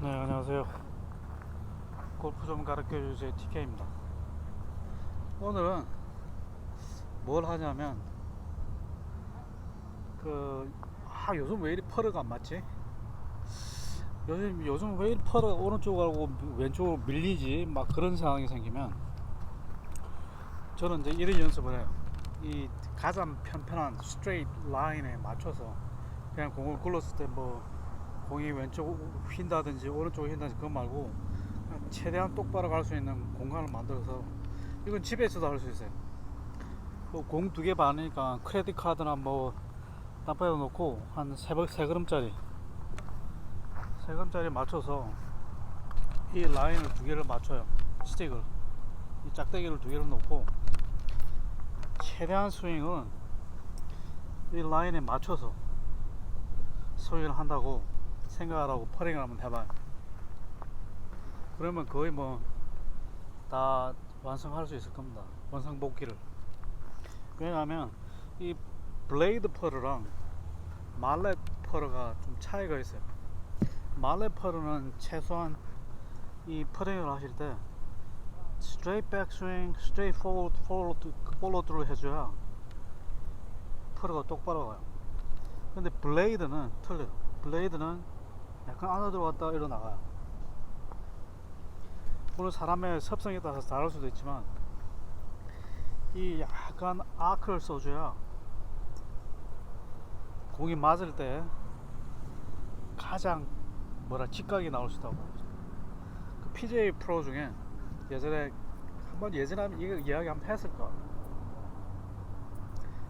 네 안녕하세요 골프 좀 가르쳐 주세요 TK입니다 오늘은 뭘 하냐면 그 아, 요즘 왜 이리 퍼르가 안 맞지? 요즘 요즘 왜 이리 퍼르가 오른쪽하고 왼쪽으로 밀리지? 막 그런 상황이 생기면 저는 이제 이런 연습을 해요. 이 가장 편편한 스트레이트 라인에 맞춰서 그냥 공을 굴렀을 때 뭐 공이 왼쪽 휜다든지 오른쪽 휜다든지 그거 말고 최대한 똑바로 갈 수 있는 공간을 만들어서 이건 집에서도 할 수 있어요. 뭐 공 두개 반이니까 크레딧 카드나 뭐 땀바에 놓고 한세 세 걸음짜리 세 걸음짜리 맞춰서 이 라인을 두 개를 맞춰요. 스틱을 이 짝대기를 두 개를 놓고 최대한 스윙은 이 라인에 맞춰서 스윙을 한다고 생각하라고 퍼링을 한번 해봐요. 그러면 거의 뭐 다 완성할 수 있을 겁니다. 원상복귀를. 왜냐하면 이 블레이드 퍼르랑 말렛 퍼르가 좀 차이가 있어요. 말렛 퍼르는 최소한 이 퍼링을 하실 때 스트레이트 포워드, 포워드, 볼로드를 해줘야 퍼르가 똑바로 가요. 근데 블레이드는 틀려요. 블레이드는 약간 안으로 들어갔다 이러 나가요. 물론 사람의 습성에 따라서 다를 수도 있지만 이 약간 아크를 써줘야 공이 맞을 때 가장 뭐라 직각이 나올 수 있다고 그 PJ 프로 중에 예전에 한번 예전에 한번 이거 이야기 한번 했을 거야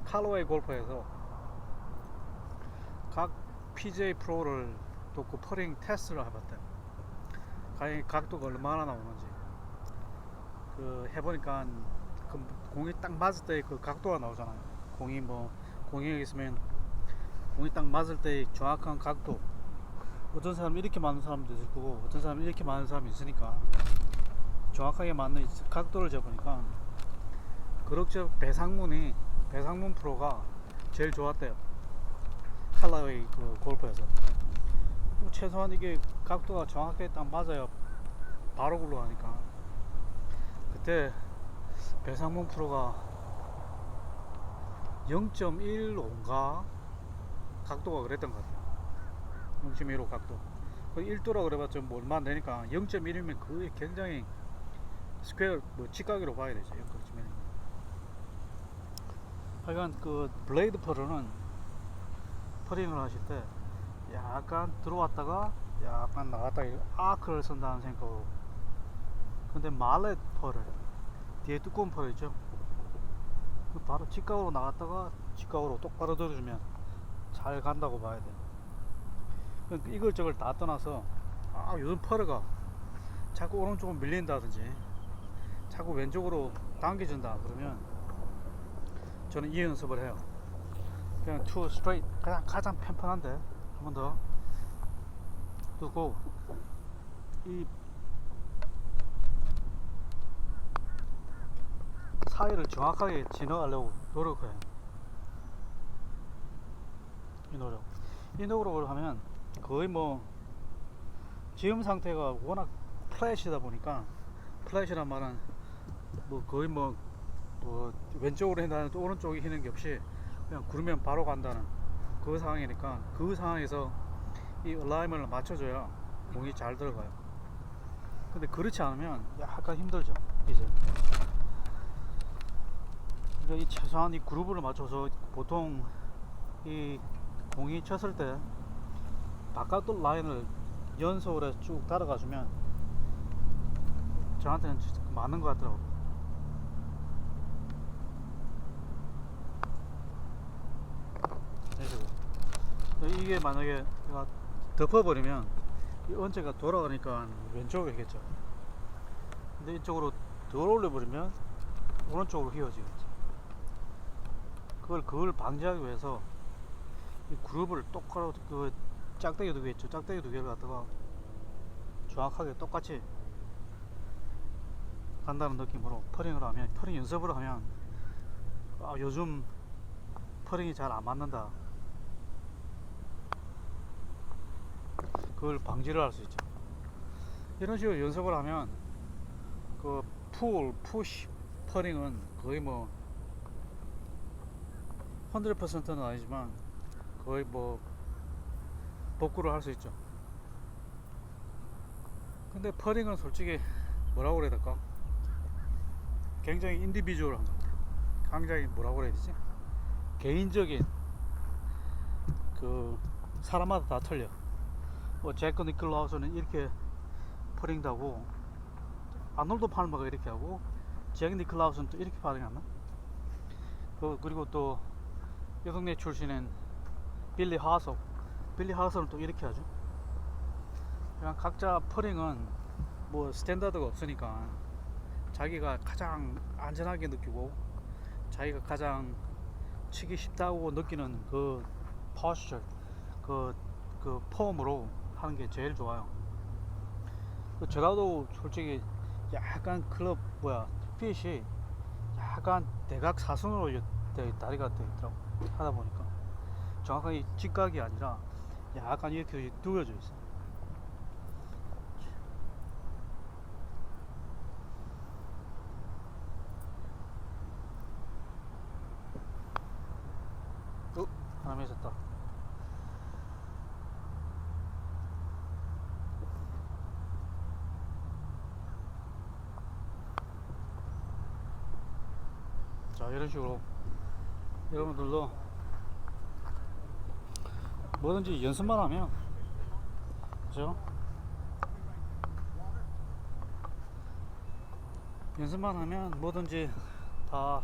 칼로웨이 골퍼에서 각 PJ 프로를 놓고 퍼링 테스트를 해봤대. 과연 각도가 얼마나 나오는지. 그 해보니까 그 공이 딱 맞을 때 그 각도가 나오잖아요. 공이 뭐 공이 있으면 공이 딱 맞을 때 정확한 각도. 어떤 사람은 이렇게 맞는 사람도 있을 거고 어떤 사람은 이렇게 맞는 사람이 있으니까 정확하게 맞는 이 각도를 재보니까 그럭저 배상문이 배상문 프로가 제일 좋았대요. 칼라웨이 그 골프에서. 뭐 최소한 이게 각도가 정확하게 딱 맞아야 바로 굴러가니까. 그때 배상문 프로가 0.15인가 각도가 그랬던 것 같아요. 0.15 각도. 그 1도라 그래봤자 뭐 얼마 안 되니까 0.1이면 거의 굉장히 스퀘어 뭐 직각으로 봐야 되죠 0.1이면 하여간 그 블레이드 퍼르는 퍼링을 하실 때 약간 들어왔다가 약간 나갔다 이 아크를 쓴다는 생각으로 근데 말렛 퍼를 뒤에 두꺼운 퍼 있죠? 그 바로 직각으로 나갔다가 직각으로 똑바로 들어주면 잘 간다고 봐야 돼. 그러니까 이걸 저걸 다 떠나서 아 요즘 퍼르가 자꾸 오른쪽으로 밀린다든지 자꾸 왼쪽으로 당겨준다 그러면 저는 이 연습을 해요. 그냥 투 스트레이트 그냥 가장 편편한데 한 번 더. 두고 이 사이를 정확하게 지나가려고 노력해요. 이 노력. 이 노력을 하면 거의 뭐 지금 상태가 워낙 플랫이다 보니까 플랫이란 말은 뭐 거의 뭐, 뭐 왼쪽으로 한다는 또 오른쪽에 휘는 게 없이 그냥 구르면 바로 간다는 그 상황이니까 그 상황에서 이 얼라이먼을 맞춰줘야 공이 잘 들어가요. 근데 그렇지 않으면 약간 힘들죠. 이제. 그러니까 이 최소한 이 그루브를 맞춰서 보통 이 공이 쳤을 때 바깥도 라인을 연속으로 쭉 따라가 주면 저한테는 맞는 것 같더라고. 이런 식으로. 이게 만약에 내가 덮어버리면 이 언제가 돌아가니까 왼쪽으로 가겠죠. 근데 이쪽으로 덜 올려버리면 오른쪽으로 휘어지겠죠. 그걸 그걸 방지하기 위해서 이 그룹을 똑바로 그 짝대기 두 개 있죠. 짝대기 두 개를 갖다가 정확하게 똑같이 간다는 느낌으로 퍼링을 하면 퍼링 연습을 하면 아, 요즘 퍼링이 잘 안 맞는다. 그걸 방지를 할 수 있죠. 이런 식으로 연습을 하면 그 풀, 푸시, 퍼링은 거의 뭐 100%는 아니지만 거의 뭐 복구를 할 수 있죠. 근데 퍼링은 솔직히 뭐라고 그래야 될까? 굉장히 인디비주얼한. 굉장히 뭐라고 그래야 되지? 개인적인 그 사람마다 다 틀려. 뭐 제크 니클라우스는 이렇게 퍼링도 하고 아놀드 팔머가 이렇게 하고 잭 니클라우스는 또 이렇게 퍼링하나? 그 그리고 또이 동네 출신인 빌리 하석 빌리 하석은 또 이렇게 하죠. 그냥 각자 퍼링은 뭐 스탠다드가 없으니까 자기가 가장 안전하게 느끼고 자기가 가장 치기 쉽다고 느끼는 그 포스처 그, 그 폼으로 하는 게 제일 좋아요 그 저라도 솔직히 약간 클럽 뭐야 핏이 약간 대각 사선으로 다리가 돼 있더라고 하다 보니까 정확하게 직각이 아니라 약간 이렇게 누워져 있어 어? 하나 맺었다 자 이런 식으로 여러분들도 뭐든지 연습만 하면 그죠? 연습만 하면 뭐든지 다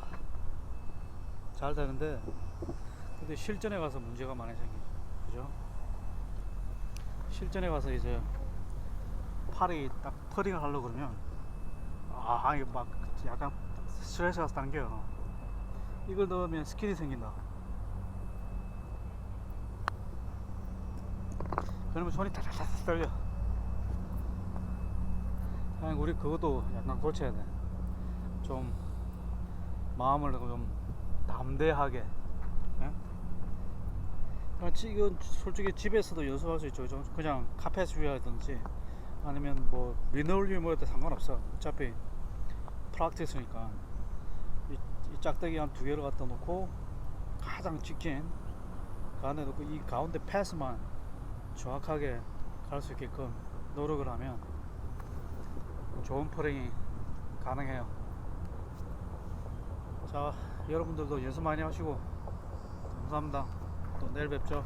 잘 되는데 근데 실전에 가서 문제가 많이 생기죠 그죠? 실전에 가서 이제 팔이 딱 퍼링을 하려고 그러면 아 이게 막 약간 스트레스가 당겨요 이걸 넣으면 스킬이 생긴다. 그러면 손이 타타타 떨려. 그냥 우리 그것도 약간 고쳐야 돼좀 마음을 좀 담대하게. 예? 그냥 지- 이건 솔직히 집에서도 연습할 수 있죠. 좀 그냥 카페 위하든지 아니면 뭐 리놀륨 뭐해도 상관없어. 어차피 이 짝대기 한 두 개를 갖다 놓고 가장 직진 그 안에 놓고 이 가운데 패스만 정확하게 갈 수 있게끔 노력을 하면 좋은 퍼링이 가능해요. 자 여러분들도 연습 많이 하시고 감사합니다. 또 내일 뵙죠?